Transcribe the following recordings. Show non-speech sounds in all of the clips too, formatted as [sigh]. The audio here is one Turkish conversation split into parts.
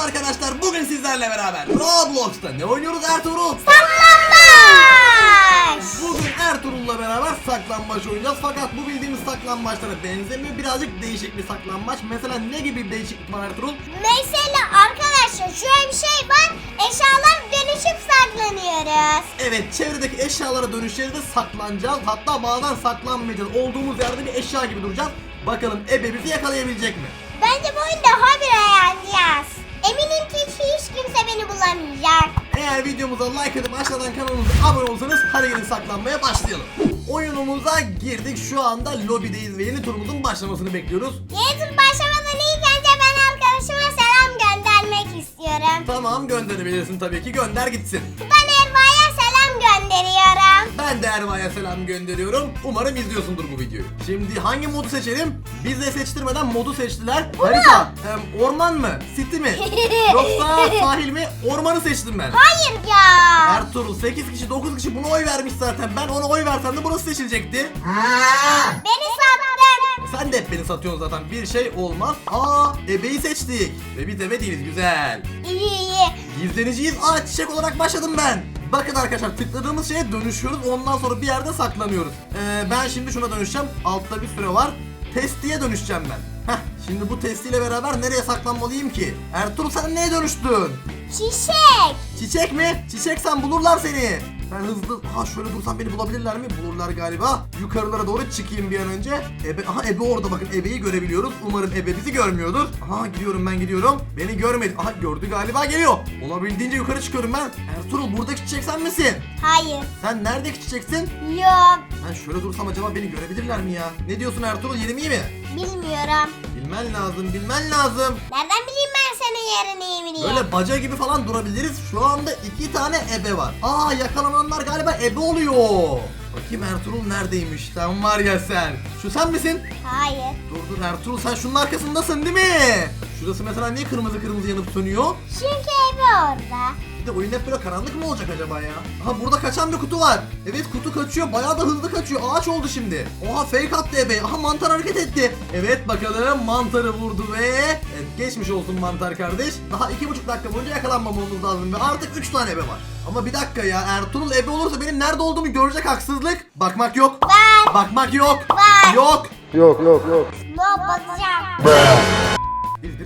Merhaba arkadaşlar. Bugün sizlerle beraber Roblox'ta ne oynuyoruz Ertuğrul? Saklambaç. Bugün Ertuğrul'la beraber saklambaç oynayacağız. Fakat bu bildiğimiz saklambaçlara benzemiyor. Birazcık değişik bir saklambaç. Mesela ne gibi bir değişiklik var Ertuğrul? Mesela arkadaşlar şöyle bir şey var. Eşyalar dönüşüp saklanıyoruz. Evet çevredeki eşyalara dönüşeceğiz ve saklanacağız. Hatta bazen saklanmayacağız. Olduğumuz yerde bir eşya gibi duracağız. Bakalım ebe bizi yakalayabilecek mi? Bence bu oyunu daha bir eğleneceğiz. Eminim ki hiç kimse beni bulamayacak. Eğer videomuza like atıp aşağıdan kanalımıza abone olsanız hadi gelin saklanmaya başlayalım. Oyunumuza girdik. Şu anda lobideyiz ve yeni turumuzun başlamasını bekliyoruz. Yeni tur başlamadan ilk önce ben arkadaşıma selam göndermek istiyorum. Tamam gönderebilirsin tabii ki gönder gitsin. Ben Erva'ya selam gönderiyorum. Ben de Erva'ya selam gönderiyorum. Umarım izliyorsundur bu videoyu. Şimdi hangi modu seçelim? Bize seçtirmeden modu seçtiler. Harita. Em, orman mı? City mi? [laughs] Yoksa sahil mi? Ormanı seçtim ben. Hayır ya. Ertuğrul 8 kişi 9 kişi buna oy vermiş zaten. Ben ona oy versem de burası seçilecekti. Beni sattın. Sen de hep beni satıyorsun zaten. Bir şey olmaz. Aa, ebeyi seçtik. Ve biz ebe değiliz. Güzel. İyi iyi. Gizleniciyiz. Aa çiçek olarak başladım ben. Bakın arkadaşlar tıkladığımız şeye dönüşüyoruz. Ondan sonra bir yerde saklanıyoruz. Ee, ben şimdi şuna dönüşeceğim. Altta bir süre var. Testiye dönüşeceğim ben. Heh, şimdi bu testiyle beraber nereye saklanmalıyım ki? Ertuğrul sen neye dönüştün? Çiçek. Çiçek mi? Çiçek sen bulurlar seni. Ben hızlı... Aha şöyle dursam beni bulabilirler mi? Bulurlar galiba. Yukarılara doğru çıkayım bir an önce. Ebe... Aha Ebe orada bakın. Ebe'yi görebiliyoruz. Umarım Ebe bizi görmüyordur. Aha gidiyorum ben gidiyorum. Beni görmedi. Aha gördü galiba geliyor. Olabildiğince yukarı çıkıyorum ben. Ertuğrul buradaki çiçek sen misin? Hayır. Sen neredeki çiçeksin? Yok. Ben şöyle dursam acaba beni görebilirler mi ya? Ne diyorsun Ertuğrul? Yerim iyi mi? Bilmiyorum. Bilmen lazım, bilmen lazım. Nereden bileyim ben senin yerini mi diye. Böyle baca gibi falan durabiliriz. Şu anda iki tane ebe var. Aa yakalananlar galiba ebe oluyor. Bakayım Ertuğrul neredeymiş? Sen var ya sen. Şu sen misin? Hayır. Dur dur Ertuğrul sen şunun arkasındasın değil mi? Şurası mesela niye kırmızı kırmızı yanıp sönüyor? Çünkü evi orada. De oyun hep böyle karanlık mı olacak acaba ya? Aha burada kaçan bir kutu var. Evet kutu kaçıyor. Bayağı da hızlı kaçıyor. Ağaç oldu şimdi. Oha fake attı ebe. Aha mantar hareket etti. Evet bakalım mantarı vurdu ve... Evet geçmiş olsun mantar kardeş. Daha iki buçuk dakika boyunca yakalanmamamız lazım ve artık üç tane ebe var. Ama bir dakika ya Ertuğrul ebe olursa benim nerede olduğumu görecek haksızlık. Bakmak yok. Var. Bakmak yok. Var. Yok. Yok yok yok. Ne bakacağım?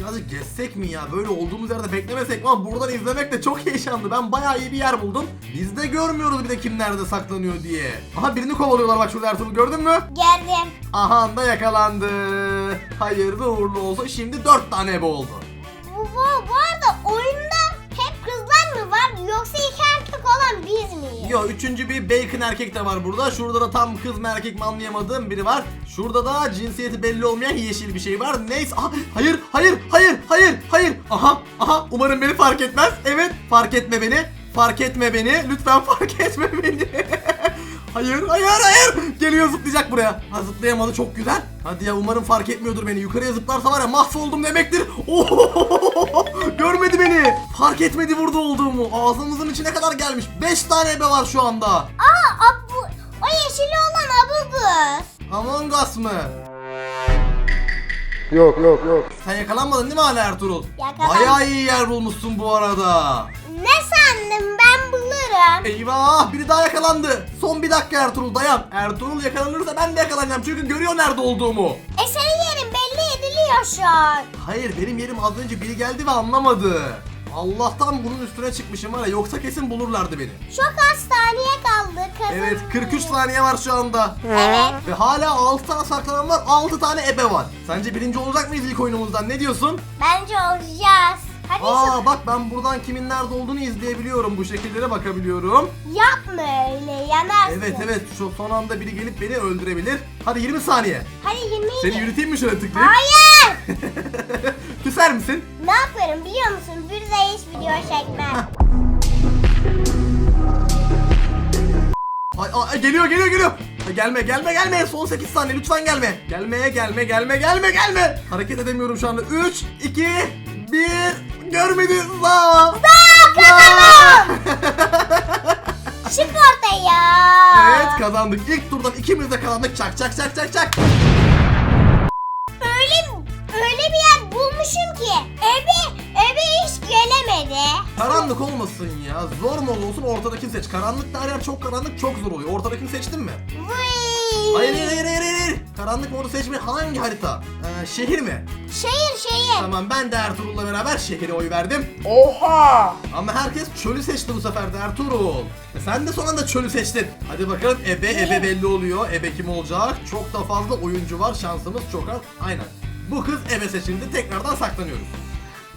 Birazcık gezsek mi ya? Böyle olduğumuz yerde beklemesek mi? Ama buradan izlemek de çok heyecanlı. Ben bayağı iyi bir yer buldum. Biz de görmüyoruz bir de kim nerede saklanıyor diye. Aha birini kovalıyorlar bak şurada Ertuğrul gördün mü? Gördüm. Aha da yakalandı. Hayırlı uğurlu olsun. Şimdi dört tane ebe oldu. Bu, bu, olan biz miyiz? Yo üçüncü bir bacon erkek de var burada. Şurada da tam kız mı erkek mi anlayamadığım biri var. Şurada da cinsiyeti belli olmayan yeşil bir şey var. Neyse. Aha, hayır, hayır, hayır, hayır, hayır. Aha, aha. Umarım beni fark etmez. Evet, fark etme beni. Fark etme beni. Lütfen [laughs] fark etme beni. [laughs] hayır, hayır, hayır. Geliyor zıplayacak buraya. Ha zıplayamadı çok güzel. Hadi ya umarım fark etmiyordur beni. Yukarıya zıplarsa var ya mahvoldum demektir. [laughs] Ohohoho! Görmedi beni. Fark etmedi burada olduğumu. Ağzımızın içine kadar gelmiş. 5 tane ebe var şu anda. Aa abu, o yeşili olan abubuz. Among Us mı? Yok yok yok. Sen yakalanmadın değil mi hala Ertuğrul? Yakalandım. Bayağı iyi yer bulmuşsun bu arada. Ne sandım ben bulurum. Eyvah biri daha yakalandı. Son bir dakika Ertuğrul dayan. Ertuğrul yakalanırsa ben de yakalanacağım çünkü görüyor nerede olduğumu. E senin an. Hayır benim yerim az önce biri geldi ve anlamadı. Allah'tan bunun üstüne çıkmışım var ya yoksa kesin bulurlardı beni. Çok az saniye kaldı kazanın. Evet 43 saniye var şu anda. Evet. Ve hala 6 tane saklanan var 6 tane ebe var. Sence birinci olacak mıyız ilk oyunumuzdan ne diyorsun? Bence olacağız. Hadi şu Aa bak ben buradan kimin nerede olduğunu izleyebiliyorum. Bu şekillere bakabiliyorum. yapma öyle yanarsın. Evet evet şu son anda biri gelip beni öldürebilir. Hadi 20 saniye. Hadi 20 Seni yürüteyim mi şöyle tıklayıp? Hayır. [laughs] Küser misin? ne yaparım biliyor musun? Bir de hiç video çekmem. Ay, ay, geliyor geliyor geliyor. Gelme gelme gelme son 8 saniye lütfen gelme. Gelmeye gelme gelme gelme gelme. Hareket edemiyorum şu anda. 3 2 1 görmedi. Za. Za. Çık ortaya. evet kazandık. İlk turdan ikimiz de kazandık. Çak çak çak çak çak. Öyle öyle bir yer bulmuşum ki. Ebe ebe hiç Karanlık olmasın ya. Zor mu olsun ortadakini seç. Karanlıkta her yer çok karanlık çok zor oluyor. Ortadakini seçtin mi? Vıy. Hayır hayır hayır hayır hayır. Karanlık modu seçme hangi harita? Ee, şehir mi? Şehir şehir. Tamam ben de Ertuğrul'la beraber şehire oy verdim. Oha! Ama herkes çölü seçti bu sefer de Ertuğrul. E sen de son anda çölü seçtin. Hadi bakalım ebe ebe belli oluyor. Ebe kim olacak? Çok da fazla oyuncu var. Şansımız çok az. Aynen. Bu kız ebe seçildi. Tekrardan saklanıyoruz.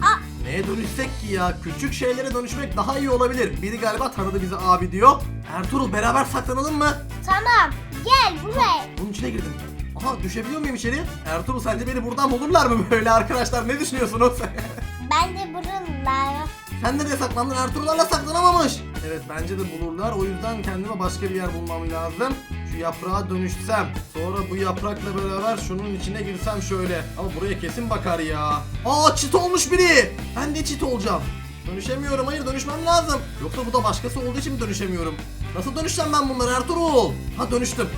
Aa. Neye dönüşsek ki ya? Küçük şeylere dönüşmek daha iyi olabilir. Biri galiba tanıdı bizi abi diyor. Ertuğrul beraber saklanalım mı? Tamam. Gel buraya. Bunun içine girdim. Aha düşebiliyor muyum içeri? Ertuğrul sence beni buradan bulurlar mı böyle arkadaşlar? Ne düşünüyorsunuz? [laughs] Ben de buralar. Sen nereye saklandın? Ertuğrul'larla saklanamamış. Evet bence de bulurlar. O yüzden kendime başka bir yer bulmam lazım. Yaprağa dönüşsem. Sonra bu yaprakla beraber şunun içine girsem şöyle. Ama buraya kesin bakar ya. Aa çit olmuş biri. Ben de çit olacağım. Dönüşemiyorum. Hayır dönüşmem lazım. Yoksa bu da başkası olduğu için mi dönüşemiyorum? Nasıl dönüşeceğim ben bunları Ertuğrul? Ha dönüştüm.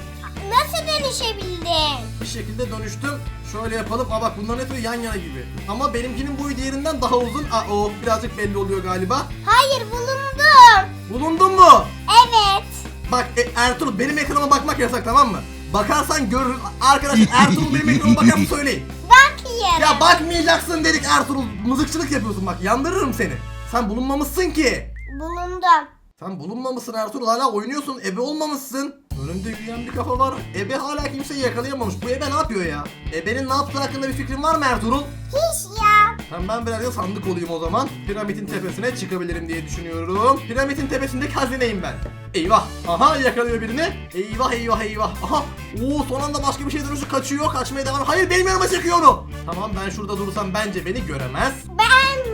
Nasıl dönüşebildin? Bir şekilde dönüştüm. Şöyle yapalım. Aa bak bunların hepsi yan yana gibi. Ama benimkinin boyu diğerinden daha uzun. Aa o birazcık belli oluyor galiba. Hayır bulundum. Evet. Bak e, Ertuğrul benim ekranıma bakmak yasak tamam mı? Bakarsan görür. Arkadaşlar Ertuğrul benim ekranıma bakar mı [laughs] söyleyin. Bak yere. Ya bakmayacaksın dedik Ertuğrul. Mızıkçılık yapıyorsun bak. Yandırırım seni. Sen bulunmamışsın ki. Bulundum. Sen bulunmamışsın Ertuğrul hala oynuyorsun. Ebe olmamışsın. Önümde yürüyen bir kafa var. Ebe hala kimseyi yakalayamamış. Bu ebe ne yapıyor ya? Ebenin ne yaptığı hakkında bir fikrin var mı Ertuğrul? Hiç ben biraz da sandık olayım o zaman. Piramidin tepesine çıkabilirim diye düşünüyorum. Piramidin tepesindeki hazineyim ben. Eyvah. Aha yakalıyor birini. Eyvah eyvah eyvah. Aha. Oo son anda başka bir şey dönüşü kaçıyor. Kaçmaya devam. Hayır benim yanıma çekiyor onu. Tamam ben şurada durursam bence beni göremez. Ben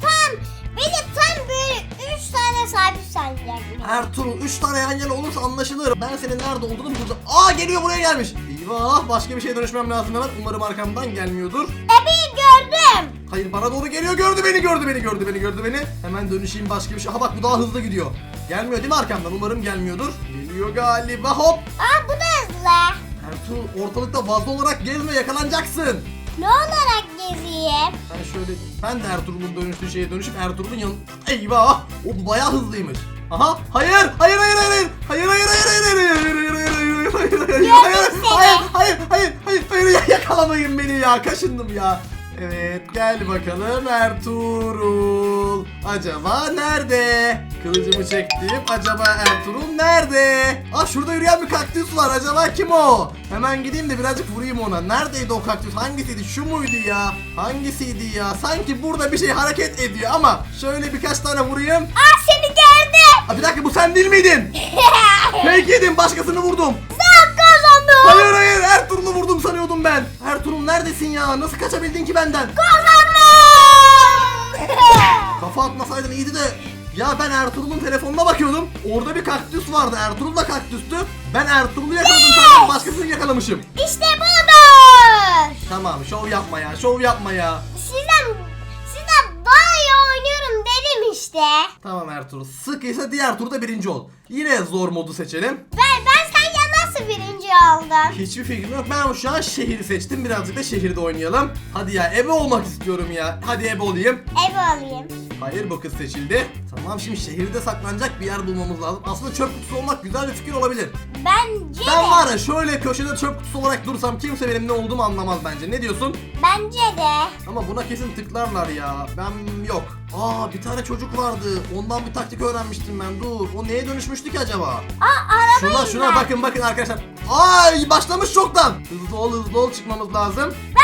tam beni tam böyle üç tane sahip sanacak. Ertuğrul 3 tane yan yana olursa anlaşılır. Ben senin nerede olduğunu bulacağım. Aa geliyor buraya gelmiş. Eyvah başka bir şeye dönüşmem lazım hemen. Umarım arkamdan gelmiyordur. Ebeyi gördüm. Hayır bana doğru geliyor. Gördü beni, gördü beni, gördü beni, gördü beni. Hemen dönüşeyim başka bir şey. Ha bak bu daha hızlı gidiyor. Gelmiyor değil mi arkamdan? Umarım gelmiyordur. Geliyor galiba. Hop. Aa bu da hızlı. Ertuğrul ortalıkta fazla olarak gezme yakalanacaksın. Ne olarak gezeyim? Ben şöyle ben de Ertuğrul'un dönüştüğü şeye dönüşüp Ertuğrul'un yan Eyvah! O bayağı hızlıymış. Aha! Hayır! Hayır hayır hayır! Hayır hayır hayır hayır hayır hayır hayır hayır hayır hayır hayır hayır hayır hayır hayır hayır hayır hayır ya yakalamayın beni ya kaşındım ya. Evet gel bakalım Ertuğrul. Acaba nerede? Kılıcımı çektim. Acaba Ertuğrul nerede? Ah şurada yürüyen bir kaktüs var. Acaba kim o? Hemen gideyim de birazcık vurayım ona. Neredeydi o kaktüs? Hangisiydi? Şu muydu ya? Hangisiydi ya? Sanki burada bir şey hareket ediyor ama şöyle birkaç tane vurayım. Aa seni gördüm. Aa, bir dakika bu sen değil miydin? [laughs] Fake yedim başkasını vurdum. Kazandın. Hayır hayır Ertuğrul'u vurdum sanıyordum ben. Ertuğrul neredesin ya? Nasıl kaçabildin ki benden? Kazandım. Kafa atmasaydın iyiydi de. Ya ben Ertuğrul'un telefonuna bakıyordum. Orada bir kaktüs vardı. Ertuğrul da kaktüstü. Ben Ertuğrul'u yakaladım sandım. Başkasını yakalamışım. işte budur. Tamam şov yapma ya. Şov yapma ya. Sizden sizden daha iyi oynuyorum dedim işte. Tamam Ertuğrul. Sıkıysa diğer turda birinci ol. Yine zor modu seçelim. Ben ben sen ya nasıl birinci oldun? Hiçbir fikrim yok. Ben şu an şehri seçtim. Birazcık da şehirde oynayalım. Hadi ya ebe olmak istiyorum ya. Hadi ebe olayım. Ev alayım. Hayır bu kız seçildi. Tamam şimdi şehirde saklanacak bir yer bulmamız lazım. Aslında çöp kutusu olmak güzel bir fikir olabilir. Bence Ben de. var ya şöyle köşede çöp kutusu olarak dursam kimse benim ne olduğumu anlamaz bence. Ne diyorsun? Bence de. Ama buna kesin tıklarlar ya. Ben yok. Aa bir tane çocuk vardı. Ondan bir taktik öğrenmiştim ben. Dur. O neye dönüşmüştü ki acaba? Aa arabayım Şuna şuna ben. bakın bakın arkadaşlar. Ay başlamış çoktan. Hızlı ol hızlı ol çıkmamız lazım. Ben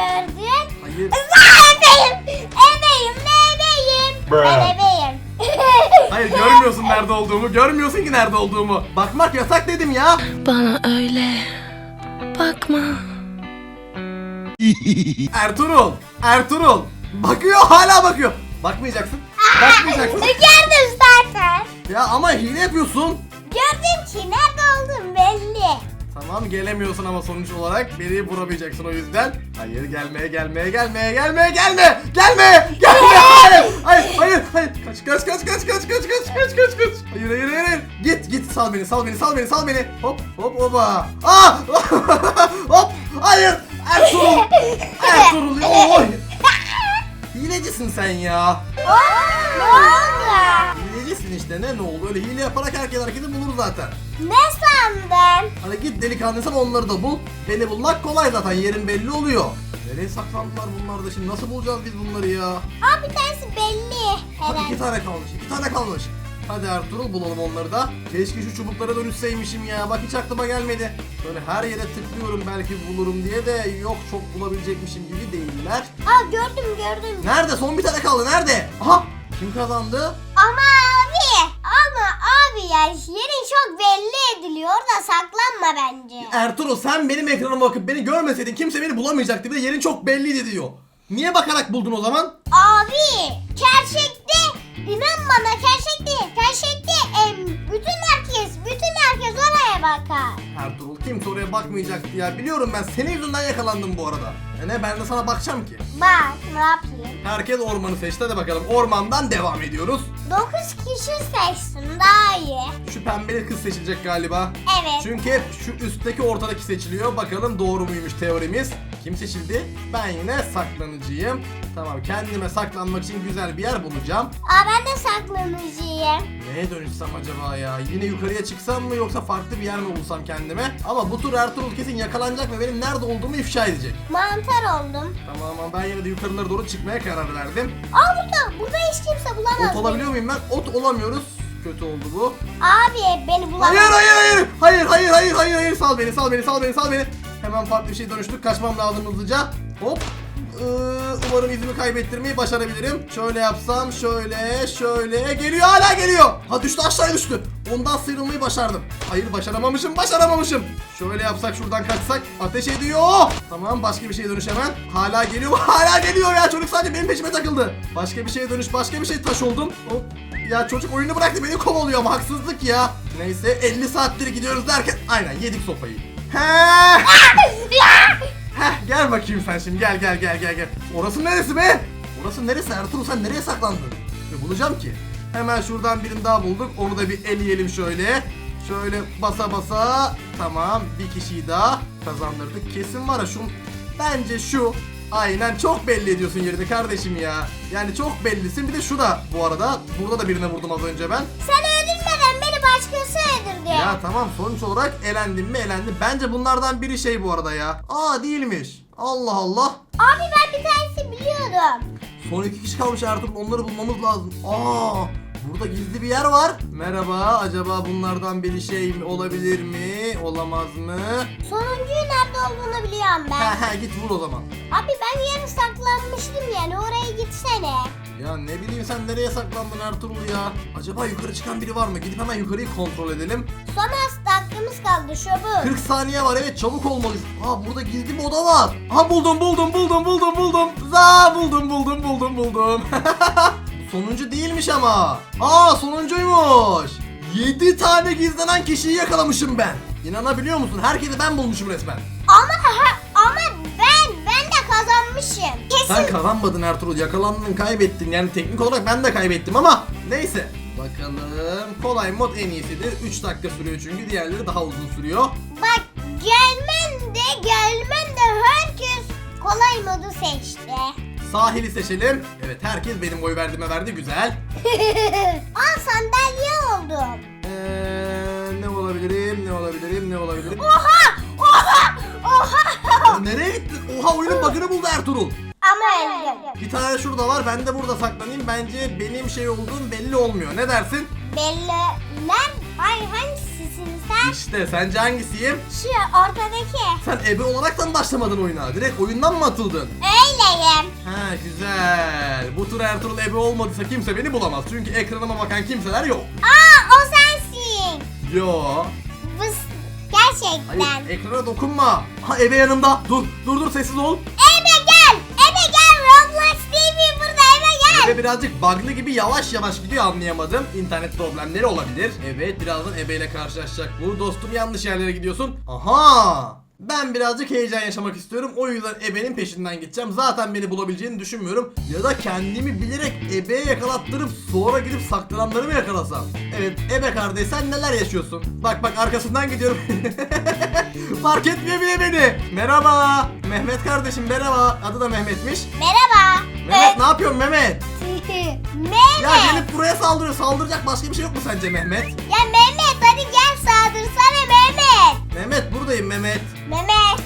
TV'ni gördüm. Hayır. Aa, ebeyim. Ebeyim ne ebeyim. Ben ebeyim. Hayır görmüyorsun nerede olduğumu. Görmüyorsun ki nerede olduğumu. Bakmak yasak dedim ya. Bana öyle bakma. [laughs] Ertuğrul. Ertuğrul. Bakıyor hala bakıyor. Bakmayacaksın. Bakmayacaksın. [laughs] Gördüm zaten. Ya ama hile yapıyorsun. Gördüm ki nerede olduğum belli. Tamam gelemiyorsun ama sonuç olarak beni vuramayacaksın o yüzden. Hayır gelmeye gelmeye gelmeye gelmeye gelme. Gelme. Gelme. Hayır. Hayır hayır hayır. Kaç kaç kaç kaç kaç kaç kaç kaç kaç kaç. Hayır hayır hayır. hayır. Git git sal beni sal beni sal beni sal beni. Hop hop hopa. Aa! [laughs] hop. Hayır. Ertuğrul. Ertuğrul. Oy. Hile hilecisin sen ya. Ne oldu? Hilecisin işte ne ne oldu öyle hile yaparak herkes hareketi bulur zaten. Ne sandın? Hani git delikanlıysan onları da bul. Beni bulmak kolay zaten yerin belli oluyor. Nereye saklandılar bunlar da şimdi nasıl bulacağız biz bunları ya? Aa bir tanesi belli Hadi iki herhalde. tane kalmış iki tane kalmış. Hadi Ertuğrul bulalım onları da. Keşke şu çubuklara dönüşseymişim ya. Bak hiç aklıma gelmedi. Böyle her yere tıklıyorum belki bulurum diye de yok çok bulabilecekmişim gibi değiller. Aa gördüm gördüm. Nerede? Son bir tane kaldı. Nerede? Aha! Kim kazandı? Ama abi ya yerin çok belli ediliyor da saklanma bence. Ertuğrul sen benim ekranıma bakıp beni görmeseydin kimse beni bulamayacaktı. Bir de yerin çok belliydi diyor. Niye bakarak buldun o zaman? Abi gerçekte inan bana gerçekte gerçekte em, bütün herkes bütün herkes oraya bakar. Ertuğrul kimse oraya bakmayacaktı ya. Biliyorum ben senin yüzünden yakalandım bu arada. E ne ben de sana bakacağım ki. Bak ne yapayım. Herkes ormanı seçti hadi bakalım. Ormandan devam ediyoruz. 9 kişi seçsin daha iyi. Şu pembeli kız seçilecek galiba. Evet. Çünkü hep şu üstteki ortadaki seçiliyor. Bakalım doğru muymuş teorimiz. Kim seçildi? Ben yine saklanıcıyım. Tamam kendime saklanmak için güzel bir yer bulacağım. Aa ben de saklanıcıyım. Neye dönüşsem acaba ya? Yine yukarıya çıksam mı yoksa farklı bir yer mi bulsam kendime? Ama bu tur Ertuğrul kesin yakalanacak ve benim nerede olduğumu ifşa edecek. Mantar oldum. Tamam ama ben yine de yukarılara doğru çıkmaya karar verdim. Aa burada burada hiç kimse bulamaz. Ot olabiliyor muyum ben? Ot olamıyoruz. Kötü oldu bu. Abi beni bulamaz. Hayır hayır hayır. Hayır hayır hayır hayır hayır. Sal beni sal beni sal beni sal beni. Hemen farklı bir şey dönüştük. Kaçmam lazım hızlıca. Hop. Ee, umarım izimi kaybettirmeyi başarabilirim. Şöyle yapsam şöyle şöyle geliyor hala geliyor. Ha düştü aşağıya düştü. Ondan sıyrılmayı başardım. Hayır başaramamışım başaramamışım. Şöyle yapsak şuradan kaçsak ateş ediyor. Tamam başka bir şeye dönüş hemen. Hala geliyor [laughs] hala geliyor ya çocuk sadece benim peşime takıldı. Başka bir şeye dönüş başka bir şey taş oldum. Hop. Ya çocuk oyunu bıraktı beni kovalıyor ama haksızlık ya. Neyse 50 saattir gidiyoruz derken aynen yedik sopayı. He. Heh gel bakayım sen şimdi gel gel gel gel gel. Orası neresi be? Orası neresi Ertuğrul sen nereye saklandın? E, bulacağım ki. Hemen şuradan birini daha bulduk. Onu da bir eleyelim şöyle. Şöyle basa basa. Tamam bir kişiyi daha kazandırdık. Kesin var ya şu. Bence şu. Aynen çok belli ediyorsun yerini kardeşim ya. Yani çok bellisin. Bir de şu da bu arada. Burada da birine vurdum az önce ben. Sen öldürdü. Ya tamam sonuç olarak elendim mi elendim. Bence bunlardan biri şey bu arada ya. Aa değilmiş. Allah Allah. Abi ben bir tanesi biliyordum. Son iki kişi kalmış Ertuğrul onları bulmamız lazım. Aa burada gizli bir yer var. Merhaba acaba bunlardan biri şey mi olabilir mi? Olamaz mı? Sonuncuyu nerede olduğunu biliyorum ben. He [laughs] he git vur o zaman. Abi ben yere saklanmıştım yani oraya gitsene. Ya ne bileyim sen nereye saklandın Ertuğrul ya? Acaba yukarı çıkan biri var mı? Gidip hemen yukarıyı kontrol edelim. Son az dakikamız kaldı şobuk. 40 saniye var evet çabuk olmalıyız. Aa burada gizli bir oda var. Aha buldum buldum buldum buldum buldum. Za buldum buldum buldum buldum. Bu [laughs] sonuncu değilmiş ama. Aa sonuncuymuş. 7 tane gizlenen kişiyi yakalamışım ben. İnanabiliyor musun? Herkesi ben bulmuşum resmen. Ama ama kazanmışım. Kesin. Sen kazanmadın Ertuğrul. Yakalandın, kaybettin. Yani teknik olarak ben de kaybettim ama neyse. Bakalım. Kolay mod en iyisidir. 3 dakika sürüyor çünkü diğerleri daha uzun sürüyor. Bak gelmen de gelmen de herkes kolay modu seçti. Sahili seçelim. Evet herkes benim oy verdiğime verdi. Güzel. [laughs] Aa sandalye oldum. Eee ne olabilirim? Ne olabilirim? Ne olabilirim? Oha! Nereye gittin? Oha oyunun bug'ını buldu Ertuğrul. Ama öldüm. Bir tane şurada var. Ben de burada saklanayım. Bence benim şey olduğum belli olmuyor. Ne dersin? Belli. Lan hayır hangisisin sen? İşte sence hangisiyim? Şu ortadaki. Sen ebe olaraktan mı başlamadın oyuna? Direkt oyundan mı atıldın? Öyleyim. Ha güzel. Bu tur Ertuğrul ebe olmadıysa kimse beni bulamaz. Çünkü ekranıma bakan kimseler yok. Aa o sensin. Yo. Gerçekten. Hayır ekrana dokunma. Ha ebe yanımda. Dur dur dur sessiz ol. Ebe gel. Ebe gel. Roblox TV burada ebe gel. Ebe birazcık bug'lı gibi yavaş yavaş gidiyor anlayamadım. İnternet problemleri olabilir. Evet birazdan Ebe ile karşılaşacak bu. Dostum yanlış yerlere gidiyorsun. Aha! Ben birazcık heyecan yaşamak istiyorum. O yüzden Ebe'nin peşinden gideceğim. Zaten beni bulabileceğini düşünmüyorum. Ya da kendimi bilerek Ebe'ye yakalattırıp sonra gidip saklananları mı yakalasam? Evet Ebe kardeş sen neler yaşıyorsun? Bak bak arkasından gidiyorum. [laughs] Fark etmiyor bile beni. Merhaba. Mehmet kardeşim merhaba. Adı da Mehmet'miş. Merhaba. Mehmet ne yapıyorsun Mehmet? Mehmet. Ya gelip buraya saldırıyor. Saldıracak başka bir şey yok mu sence Mehmet? Ya Mehmet hadi gel saldırsana Mehmet. Mehmet buradayım Mehmet. Mehmet.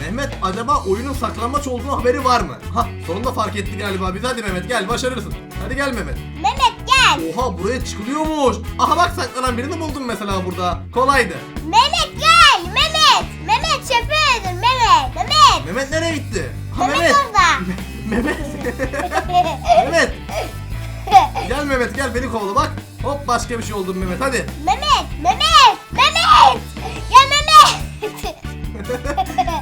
Mehmet acaba oyunun saklanmaç olduğunu haberi var mı? Ha sonunda fark etti galiba biz. Hadi Mehmet gel başarırsın. Hadi gel Mehmet. Mehmet gel. Oha buraya çıkılıyormuş. Aha bak saklanan birini buldum mesela burada. Kolaydı. Mehmet gel. Mehmet. Mehmet öldür Mehmet. Mehmet. Mehmet nereye gitti? Ha, Mehmet orada. [laughs] Mehmet. Mehmet. Gel beni kovala bak. Hop başka bir şey oldu Mehmet hadi. Mehmet. Mehmet. Mehmet. Ya Mehmet.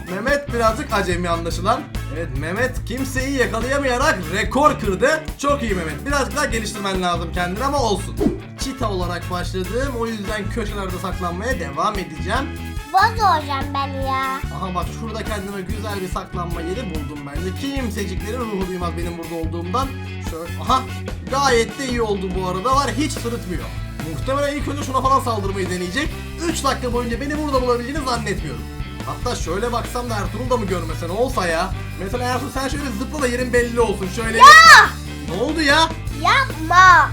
[laughs] Mehmet birazcık acemi anlaşılan. Evet Mehmet kimseyi yakalayamayarak rekor kırdı. Çok iyi Mehmet. Birazcık daha geliştirmen lazım kendini ama olsun. Çita olarak başladım. O yüzden köşelerde saklanmaya devam edeceğim. Boz olacağım ben ya. Aha bak şurada kendime güzel bir saklanma yeri buldum ben de. Kimseciklerin ruhu duymaz benim burada olduğumdan. Şöyle aha gayet de iyi oldu bu arada var hiç sırıtmıyor. Muhtemelen ilk önce şuna falan saldırmayı deneyecek. 3 dakika boyunca beni burada bulabileceğini zannetmiyorum. Hatta şöyle baksam da Ertuğrul da mı görmese ne olsa ya. Mesela Ertuğrul sen şöyle zıpla da yerin belli olsun şöyle. Ya. Ne oldu ya? Yapma.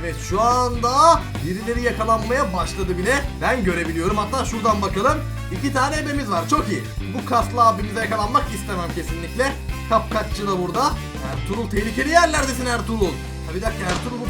Evet şu anda birileri yakalanmaya başladı bile. Ben görebiliyorum. Hatta şuradan bakalım. İki tane ebemiz var. Çok iyi. Bu kaslı abimize yakalanmak istemem kesinlikle. Kapkaççı da burada. Ertuğrul tehlikeli yerlerdesin Ertuğrul. Ha bir dakika Ertuğrul bu,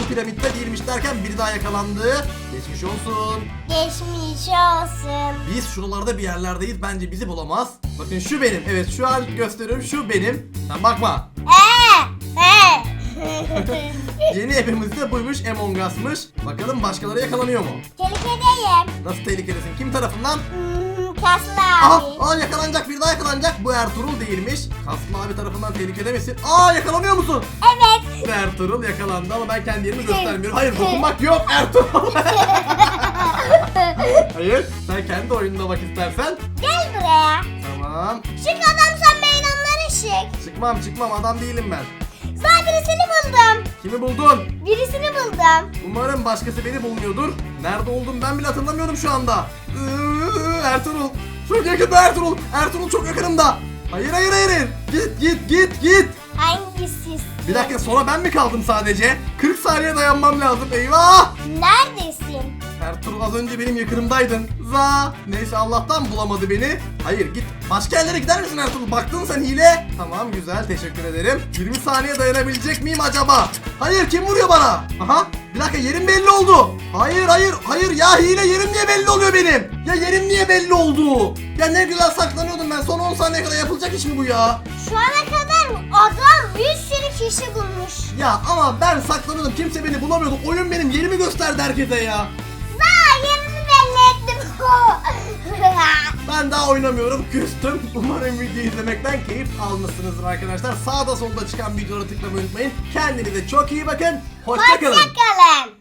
bu piramitte değilmiş derken biri daha yakalandı. Geçmiş olsun. Geçmiş olsun. Biz şuralarda bir yerlerdeyiz. Bence bizi bulamaz. Bakın şu benim. Evet şu an gösteriyorum. Şu benim. Sen bakma. Ee, ee. [laughs] Yeni ebemiz de buymuş. Among Us'mış. Bakalım başkaları yakalanıyor mu? Tehlikedeyim. Nasıl tehlikelisin? Kim tarafından? Hmm, kaslı Aha, abi. aa yakalanacak bir daha yakalanacak. Bu Ertuğrul değilmiş. Kaslı abi tarafından tehlikede misin? Aa yakalanıyor musun? Evet. Ertuğrul yakalandı ama ben kendi yerimi göstermiyorum. Hayır dokunmak [laughs] yok Ertuğrul. [laughs] Hayır sen kendi oyununa bak istersen. Gel buraya. Tamam. Çık adam sen meydanlara çık. Çıkmam çıkmam adam değilim ben. Birisini buldum. Kimi buldun? Birisini buldum. Umarım başkası beni bulmuyordur. Nerede olduğumu ben bile hatırlamıyorum şu anda. Iıı, Ertuğrul. Çok yakında Ertuğrul. Ertuğrul çok yakınımda. Hayır hayır hayır. hayır. Git git git git. Hangisi? Bir dakika sonra ben mi kaldım sadece? 40 saniye dayanmam lazım. Eyvah! Neredesin? Az önce benim yakınımdaydın. Za. Neyse Allah'tan bulamadı beni. Hayır git. Başka yerlere gider misin Ertuğrul? Baktın sen hile. Tamam güzel teşekkür ederim. 20 saniye dayanabilecek miyim acaba? Hayır kim vuruyor bana? Aha bir dakika yerim belli oldu. Hayır hayır hayır ya hile yerim niye belli oluyor benim? Ya yerim niye belli oldu? Ya ne güzel saklanıyordum ben. Son 10 saniye kadar yapılacak iş mi bu ya? Şu ana kadar adam bir sürü kişi bulmuş. Ya ama ben saklanıyordum. Kimse beni bulamıyordu. Oyun benim yerimi gösterdi herkese ya. Ben daha oynamıyorum küstüm. Umarım video izlemekten keyif almışsınızdır arkadaşlar. Sağda solda çıkan videolara tıklamayı unutmayın. Kendinize çok iyi bakın. Hoşçakalın. Hoşçakalın.